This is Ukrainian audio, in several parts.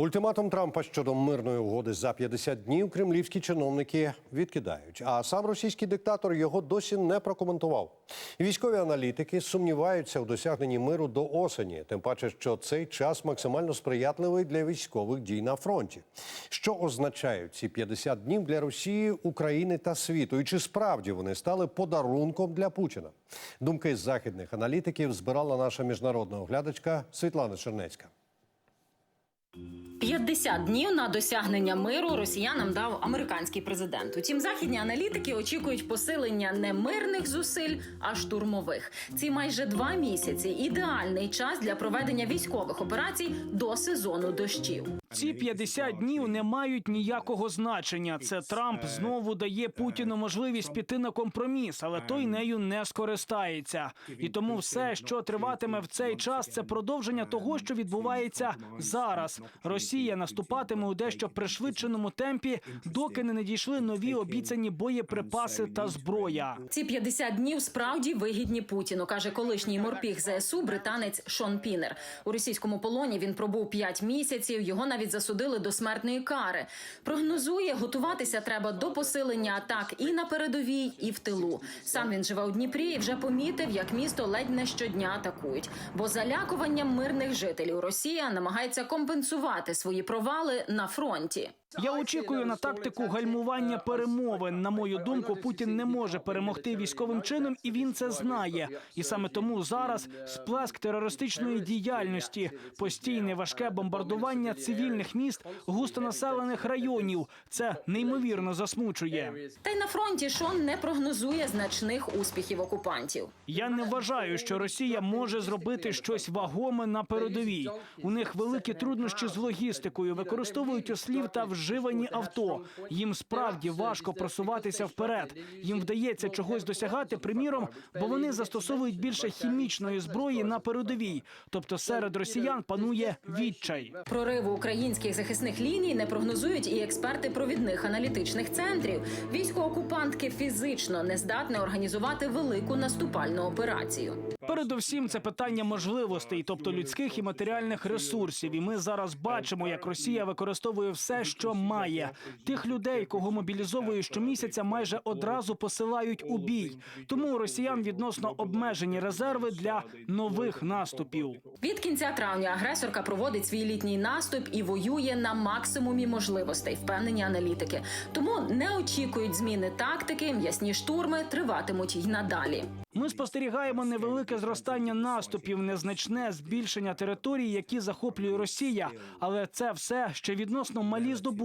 Ультиматум Трампа щодо мирної угоди за 50 днів кремлівські чиновники відкидають. А сам російський диктатор його досі не прокоментував. Військові аналітики сумніваються у досягненні миру до осені, тим паче, що цей час максимально сприятливий для військових дій на фронті. Що означають ці 50 днів для Росії, України та світу? І чи справді вони стали подарунком для Путіна? Думки західних аналітиків збирала наша міжнародна оглядачка Світлана Чернецька. 50 днів на досягнення миру росіянам дав американський президент. Утім, західні аналітики очікують посилення не мирних зусиль, а штурмових. Ці майже два місяці ідеальний час для проведення військових операцій до сезону дощів. Ці 50 днів не мають ніякого значення. Це Трамп знову дає Путіну можливість піти на компроміс, але той нею не скористається. І тому все, що триватиме в цей час, це продовження того, що відбувається зараз. Росія наступатиме у дещо пришвидшеному темпі, доки не надійшли нові обіцяні боєприпаси та зброя. Ці 50 днів справді вигідні Путіну, каже колишній морпіг ЗСУ британець Шон Пінер. У російському полоні він пробув 5 місяців. Його навіть засудили до смертної кари. Прогнозує, готуватися треба до посилення атак і на передовій, і в тилу. Сам він живе у Дніпрі і вже помітив, як місто ледь не щодня атакують. Бо залякуванням мирних жителів Росія намагається компенсувати свої провали на фронті. Я очікую на тактику гальмування перемовин. На мою думку, Путін не може перемогти військовим чином, і він це знає. І саме тому зараз сплеск терористичної діяльності, постійне важке бомбардування цивільних міст, густонаселених районів. Це неймовірно засмучує. Та й на фронті Шон не прогнозує значних успіхів окупантів. Я не вважаю, що Росія може зробити щось вагоме на передовій. У них великі труднощі з логістикою, використовують ослів та вживані авто. Їм справді важко просуватися вперед. Їм вдається чогось досягати, приміром, бо вони застосовують більше хімічної зброї на передовій. Тобто серед росіян панує відчай. Прориву українських захисних ліній не прогнозують і експерти провідних аналітичних центрів. Військоокупантки фізично не здатне організувати велику наступальну операцію. Передовсім це питання можливостей, тобто людських і матеріальних ресурсів. І ми зараз бачимо, як Росія використовує все, що має. Тих людей, кого мобілізовує щомісяця, майже одразу посилають у бій. Тому у росіян відносно обмежені резерви для нових наступів. Від кінця травня агресорка проводить свій літній наступ і воює на максимумі можливостей, впевнені аналітики. Тому не очікують зміни тактики, м'ясні штурми триватимуть й надалі. Ми спостерігаємо невелике зростання наступів, незначне збільшення територій, які захоплює Росія. Але це все ще відносно малі здобутки.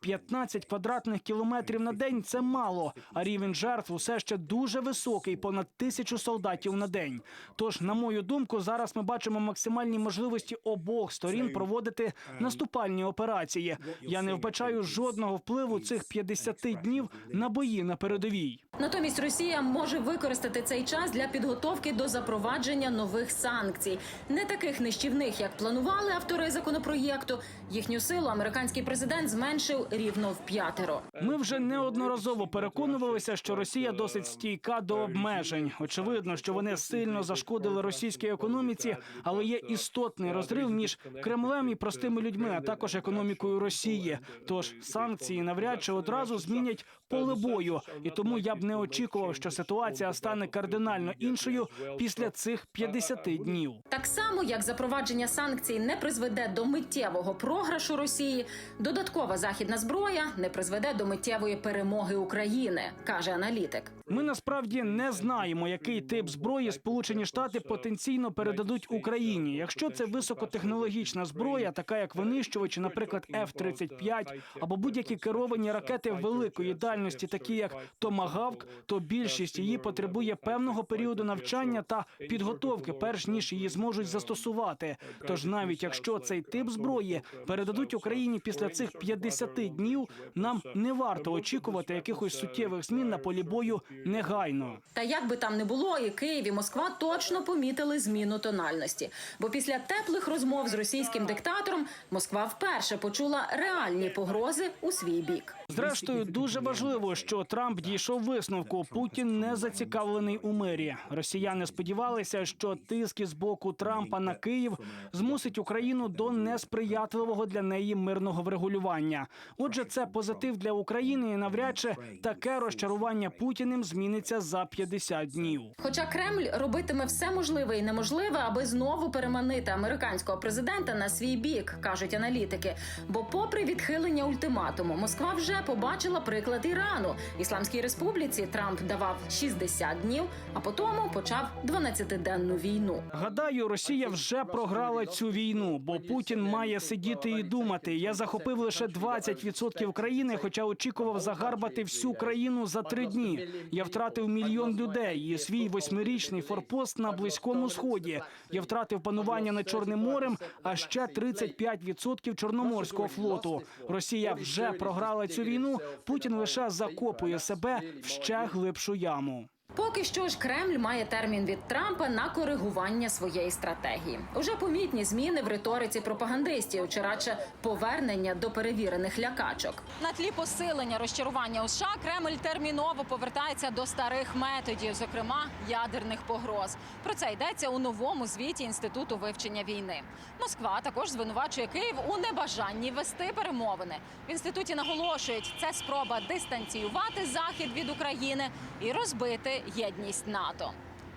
15 квадратних кілометрів на день це мало. А рівень жертв усе ще дуже високий, понад тисячу солдатів на день. Тож, на мою думку, зараз ми бачимо максимальні можливості обох сторін проводити наступальні операції. Я не вбачаю жодного впливу цих 50 днів на бої на передовій. Натомість Росія може використати цей час для підготовки до запровадження нових санкцій, не таких нищівних, як планували автори законопроєкту. Їхню силу американський президент зменшив рівно в п'ятеро. Ми вже неодноразово переконувалися, що Росія досить стійка до обмежень. Очевидно, що вони сильно зашкодили російській економіці, але є істотний розрив між Кремлем і простими людьми, а також економікою Росії. Тож санкції навряд чи одразу змінять поле бою, і тому я б не очікував, що ситуація стане кардинально іншою після цих 50 днів. Так само, як запровадження санкцій не призведе до миттєвого програшу Росії, додаткова західна зброя не призведе до миттєвої перемоги України, каже аналітик. Ми насправді не знаємо, який тип зброї Сполучені Штати потенційно передадуть Україні. Якщо це високотехнологічна зброя, така як винищувачі, наприклад, F-35, або будь-які керовані ракети великої дальності, такі як Томагавк, то більшість її потребує певного періоду навчання та підготовки, перш ніж її зможуть застосувати. Тож навіть якщо цей тип зброї передадуть Україні після цих 50 днів, нам не варто очікувати якихось суттєвих змін на полі бою негайно. Та як би там не було, і Київ і Москва точно помітили зміну тональності. Бо після теплих розмов з російським диктатором Москва вперше почула реальні погрози у свій бік. Зрештою, дуже важливо, що Трамп дійшов висновку. Путін не зацікавлений у мирі. Росіяни сподівалися, що тиск із боку Трампа на Київ змусить Україну до несприятливого для неї мирного врегулювання. Отже, це позитив для України, і навряд чи таке розчарування Путіним зміниться за 50 днів. Хоча Кремль робитиме все можливе і неможливе, аби знову переманити американського президента на свій бік, кажуть аналітики. Бо, попри відхилення ультиматуму, Москва вже побачила приклад Ірану. Ісламській республіці Трамп давав 60 днів, а потім почав 12-денну війну. Гадаю, Росія вже програла цю війну, бо Путін має сидіти і думати. Я захопив лише 20% країни, хоча очікував загарбати всю країну за три дні. Я втратив мільйон людей і свій восьмирічний форпост на близькому сході. Я втратив панування над Чорним морем, а ще 35% Чорноморського флоту. Росія вже програла цю війну. Путін лише закопує себе в ще глибшу яму. Поки що ж Кремль має термін від Трампа на коригування своєї стратегії. Уже помітні зміни в риториці пропагандистів, чи радше повернення до перевірених лякачок. На тлі посилення розчарування у США Кремль терміново повертається до старих методів, зокрема ядерних погроз. Про це йдеться у новому звіті інституту вивчення війни. Москва також звинувачує Київ у небажанні вести перемовини. В інституті наголошують, це спроба дистанціювати захід від України і розбити єдність НАТО.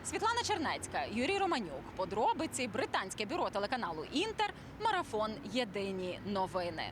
Світлана Чернецька, Юрій Романюк. Подробиці британське бюро телеканалу Інтер. Марафон Єдині новини.